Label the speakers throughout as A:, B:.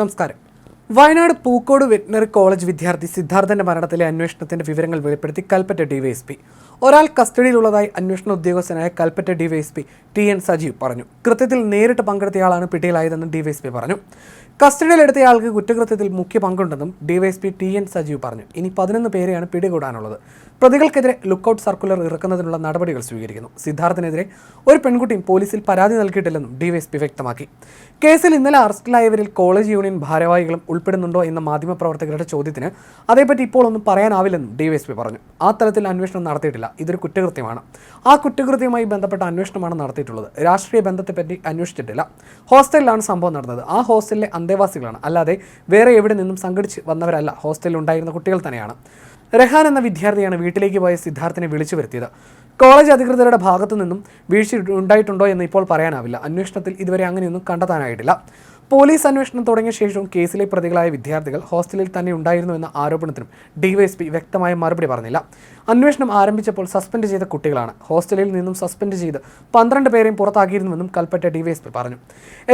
A: നമസ്കാരം. Wayanad Pookode veterinary college വിദ്യാർത്ഥി സിദ്ധാർത്ഥന്റെ മരണത്തിലെ അന്വേഷണത്തിന്റെ വിവരങ്ങൾ വെളിപ്പെടുത്തി കൽപ്പറ്റ ഡിവൈഎസ്പി. ഒരാൾ കസ്റ്റഡിയിലുള്ളതായി അന്വേഷണ ഉദ്യോഗസ്ഥനായ Kalpetta DYSP T N Sajeev പറഞ്ഞു. കൃത്യത്തിൽ നേരിട്ട് പങ്കെടുത്തയാളാണ് പിടിയിലായതെന്ന് ഡിവൈഎസ്പി പറഞ്ഞു. കസ്റ്റഡിയിലെടുത്തയാൾക്ക് കുറ്റകൃത്യത്തിൽ മുഖ്യ പങ്കുണ്ടെന്നും ഡിവൈഎസ്പി ടി എൻ സജീവ് പറഞ്ഞു. ഇനി പതിനൊന്ന് പേരെയാണ് പിടികൂടാനുള്ളത്. പ്രതികൾക്കെതിരെ ലുക്കൌട്ട് സർക്കുലർ ഇറക്കുന്നതിനുള്ള നടപടികൾ സ്വീകരിക്കുന്നു. സിദ്ധാർത്ഥിനെതിരെ ഒരു പെൺകുട്ടിയും പോലീസിൽ പരാതി നൽകിയിട്ടില്ലെന്നും ഡിവൈഎസ്പി വ്യക്തമാക്കി. കേസിൽ ഇന്നലെ അറസ്റ്റിലായവരിൽ കോളേജ് യൂണിയൻ ഭാരവാഹികളും ഉൾപ്പെടുന്നുണ്ടോ എന്ന മാധ്യമപ്രവർത്തകരുടെ ചോദ്യത്തിന് അതേപറ്റി ഇപ്പോൾ ഒന്നും പറയാനാവില്ലെന്നും ഡിവൈഎസ്പി പറഞ്ഞു. ആ തലത്തിൽ അന്വേഷണം നടത്തിയിട്ടില്ല. ഇതൊരു കുറ്റകൃത്യമാണ്. ആ കുറ്റകൃത്യവുമായി ബന്ധപ്പെട്ട അന്വേഷണമാണ് നടത്തിയിട്ടുള്ളത്. രാഷ്ട്രീയ ബന്ധത്തെപ്പറ്റി അന്വേഷിച്ചിട്ടില്ല. ഹോസ്റ്റലിലാണ് സംഭവം നടന്നത്. ആ ഹോസ്റ്റലിലെ അന്തേവാസികളാണ്. അല്ലാതെ വേറെ എവിടെ നിന്നും സംഘടിച്ച് വന്നവരല്ല. ഹോസ്റ്റലിൽ ഉണ്ടായിരുന്ന കുട്ടികൾ തന്നെയാണ്. റെഹാൻ എന്ന വിദ്യാർത്ഥിയാണ് വീട്ടിലേക്ക് പോയ സിദ്ധാർത്ഥിനെ വിളിച്ചു വരുത്തിയത്. കോളേജ് അധികൃതരുടെ ഭാഗത്തു നിന്നും വീഴ്ച ഉണ്ടായിട്ടുണ്ടോ എന്ന് ഇപ്പോൾ പറയാനാവില്ല. അന്വേഷണത്തിൽ ഇതുവരെ അങ്ങനെയൊന്നും കണ്ടെത്താനായിട്ടില്ല. പോലീസ് അന്വേഷണം തുടങ്ങിയ ശേഷവും കേസിലെ പ്രതികളായ വിദ്യാർത്ഥികൾ ഹോസ്റ്റലിൽ തന്നെ ഉണ്ടായിരുന്നു എന്ന ആരോപണത്തിനും ഡിവൈഎസ്പി വ്യക്തമായ മറുപടി പറഞ്ഞില്ല. അന്വേഷണം ആരംഭിച്ചപ്പോൾ സസ്പെൻഡ് ചെയ്ത കുട്ടികളാണ്. ഹോസ്റ്റലിൽ നിന്നും സസ്പെൻഡ് ചെയ്ത് പന്ത്രണ്ട് പേരെയും പുറത്താക്കിയിരുന്നുവെന്നും കൽപ്പറ്റ ഡിവൈഎസ്പി പറഞ്ഞു.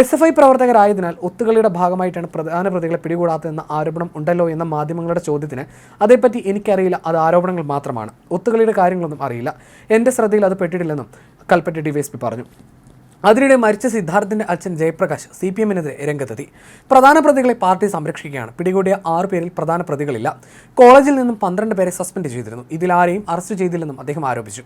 A: എസ് എഫ് ഐ പ്രവർത്തകരായതിനാൽ ഒത്തുകളിയുടെ ഭാഗമായിട്ടാണ് പ്രധാന പ്രതികളെ പിടികൂടാത്തതെന്ന ആരോപണം ഉണ്ടല്ലോ എന്ന മാധ്യമങ്ങളുടെ ചോദ്യത്തിന് അതേപ്പറ്റി എനിക്കറിയില്ല. അത് ആരോപണങ്ങൾ മാത്രമാണ്. ഒത്തുകളിയുടെ കാര്യങ്ങളൊന്നും അറിയില്ല. എന്റെ ശ്രദ്ധയിൽ അത് പെട്ടിട്ടില്ലെന്നും കൽപ്പറ്റ ഡിവൈഎസ്പി പറഞ്ഞു. അതിനിടെ മരിച്ച സിദ്ധാർത്ഥിന്റെ അച്ഛൻ ജയപ്രകാശ് സി പി എമ്മിനെതിരെ രംഗത്തെത്തി. പ്രധാന പ്രതികളെ പാർട്ടി സംരക്ഷിക്കുകയാണ്. പിടികൂടിയ ആറ് പേരിൽ പ്രധാന പ്രതികളില്ല. കോളേജിൽ നിന്നും പന്ത്രണ്ട് പേരെ സസ്പെൻഡ് ചെയ്തിരുന്നു. ഇതിൽ ആരെയും അറസ്റ്റ് ചെയ്തില്ലെന്നും അദ്ദേഹം ആരോപിച്ചു.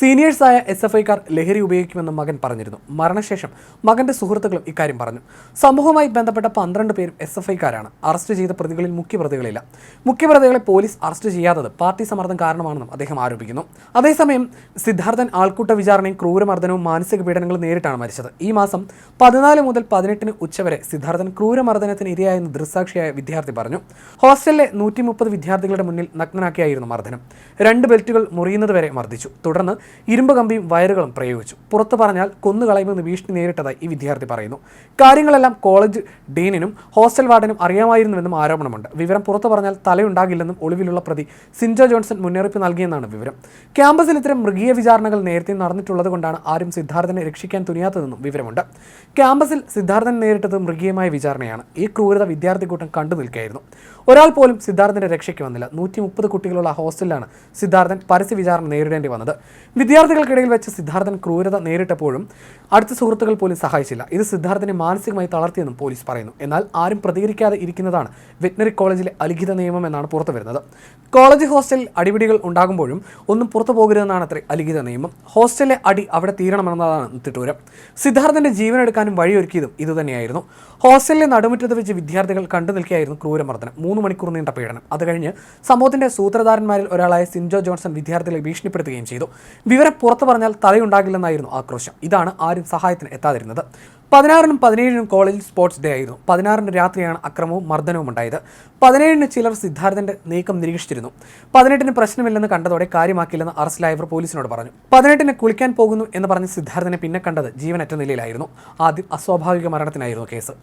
A: സീനിയേഴ്സായ എസ് എഫ് ഐക്കാർ ലഹരി ഉപയോഗിക്കുമെന്നും മകൻ പറഞ്ഞിരുന്നു. മരണശേഷം മകന്റെ സുഹൃത്തുക്കളും ഇക്കാര്യം പറഞ്ഞു. സംഭവവുമായി ബന്ധപ്പെട്ട പന്ത്രണ്ട് പേരും എസ് എഫ് ഐക്കാരാണ് അറസ്റ്റ് ചെയ്ത പ്രതികളിൽ മുഖ്യപ്രതികളില്ല മുഖ്യപ്രതികളെ പോലീസ് അറസ്റ്റ് ചെയ്യാത്തത് പാർട്ടി സമ്മർദ്ദം കാരണമാണെന്നും അദ്ദേഹം ആരോപിക്കുന്നു. അതേസമയം സിദ്ധാർത്ഥൻ ആൾക്കൂട്ട വിചാരണയും ക്രൂരമർദ്ദനവും മാനസിക പീഡനങ്ങളും നേരിട്ടാണ് മരിച്ചത്? ഈ മാസം പതിനാല് മുതൽ പതിനെട്ടിന് ഉച്ചവരെ സിദ്ധാർത്ഥൻ ക്രൂരമർദ്ദനത്തിന് ഇരയായെന്ന് ദൃസാക്ഷിയായ വിദ്യാർത്ഥി പറഞ്ഞു. ഹോസ്റ്റലിലെ നൂറ്റി മുപ്പത് വിദ്യാർത്ഥികളുടെ മുന്നിൽ നഗ്നനാക്കിയായിരുന്നു മർദ്ദനം. രണ്ട് ബെൽറ്റുകൾ മുറിയുന്നത് വരെ മർദ്ദിച്ചു. തുടർന്ന് ഇരുമ്പ് കമ്പിയും വയറുകളും പ്രയോഗിച്ചു. പുറത്തു പറഞ്ഞാൽ കൊന്നുകളയുമെന്ന് ഭീഷണി നേരിട്ടതായി ഈ വിദ്യാർത്ഥി പറയുന്നു. കാര്യങ്ങളെല്ലാം കോളേജ് ഡീനിനും ഹോസ്റ്റൽ വാർഡനും അറിയാമായിരുന്നുവെന്നും ആരോപണമുണ്ട്. വിവരം പുറത്തു പറഞ്ഞാൽ തലയുണ്ടാകില്ലെന്നും ഒളിവിലുള്ള പ്രതി സിൻജോ ജോൺസൺ മുന്നറിയിപ്പ് നൽകിയെന്നാണ് വിവരം. ക്യാമ്പസിൽ ഇത്തരം മൃഗീയ വിചാരണകൾ നേരത്തെ നടന്നിട്ടുള്ളത് കൊണ്ടാണ് ആരും സിദ്ധാർത്ഥനെ രക്ഷിക്കാൻ തുനിയാത്തതെന്നും വിവരമുണ്ട്. ക്യാമ്പസിൽ സിദ്ധാർത്ഥൻ നേരിട്ടത് മൃഗീയമായ വിചാരണയാണ്. ഈ ക്രൂരത വിദ്യാർത്ഥി കൂട്ടം കണ്ടു നിൽക്കുകയായിരുന്നു. ഒരാൾ പോലും സിദ്ധാർത്ഥന്റെ രക്ഷയ്ക്ക് വന്നില്ല. നൂറ്റി മുപ്പത് കുട്ടികളുള്ള ഹോസ്റ്റലിലാണ് സിദ്ധാർത്ഥൻ പരസ്യ വിചാരണ നേരിടേണ്ടി വന്നത്. വിദ്യാർത്ഥികൾക്കിടയിൽ വെച്ച് സിദ്ധാർത്ഥൻ ക്രൂരത നേരിട്ടപ്പോഴും അടുത്ത സുഹൃത്തുക്കൾ പോലും സഹായിച്ചില്ല. ഇത് സിദ്ധാർത്ഥനെ മാനസികമായി തളർത്തിയെന്നും പോലീസ് പറയുന്നു. എന്നാൽ ആരും പ്രതികരിക്കാതെ ഇരിക്കുന്നതാണ് വെറ്റിനറി കോളേജിലെ അലിഖിത നിയമം എന്നാണ് പുറത്തു വരുന്നത്. കോളേജ് ഹോസ്റ്റലിൽ അടിപിടികൾ ഉണ്ടാകുമ്പോഴും ഒന്നും പുറത്തു പോകരുതെന്നാണ് അത്ര അലിഖിത നിയമം. ഹോസ്റ്റലിലെ അടി അവിടെ തീരണമെന്നതാണ് തിട്ടൂരം. സിദ്ധാർത്ഥന്റെ ജീവനെടുക്കാനും വഴിയൊരുക്കിയതും ഇതുതന്നെയായിരുന്നു. ഹോസ്റ്റലിലെ നടുമുറ്റത്ത് വെച്ച് വിദ്യാർത്ഥികൾ കണ്ടു നിൽക്കുകയായിരുന്നു ക്രൂരമർദ്ദനം. മൂന്ന് മണിക്കൂർ നീണ്ട പീഡനം. അത് കഴിഞ്ഞ് സംഭവത്തിന്റെ സൂത്രധാരന്മാരിൽ ഒരാളായ സിൻജോ ജോൺസൺ വിദ്യാർത്ഥികളെ ഭീഷണിപ്പെടുത്തുകയും ചെയ്തു. വിവരം പുറത്തു പറഞ്ഞാൽ തലയുണ്ടാകില്ലെന്നായിരുന്നു ആക്രോശം. ഇതാണ് ആരും സഹായത്തിന് എത്താതിരുന്നത്. പതിനാറിനും പതിനേഴിനും കോളേജിൽ സ്പോർട്സ് ഡേ ആയിരുന്നു. പതിനാറിന് രാത്രിയാണ് അക്രമവും മർദ്ദനവും ഉണ്ടായത്. പതിനേഴിന് ചിലർ സിദ്ധാർത്ഥന്റെ നീക്കം നിരീക്ഷിച്ചിരുന്നു. പതിനെട്ടിന് പ്രശ്നമില്ലെന്ന് കണ്ടതോടെ കാര്യമാക്കില്ലെന്ന് അറസ്റ്റിലായവർ പോലീസിനോട് പറഞ്ഞു. പതിനെട്ടിന് കുളിക്കാൻ പോകുന്നു എന്ന് പറഞ്ഞ് സിദ്ധാർത്ഥനെ പിന്നെ കണ്ടത് ജീവനറ്റ നിലയിലായിരുന്നു. ആദ്യം അസ്വാഭാവിക മരണത്തിനായിരുന്നു കേസ്.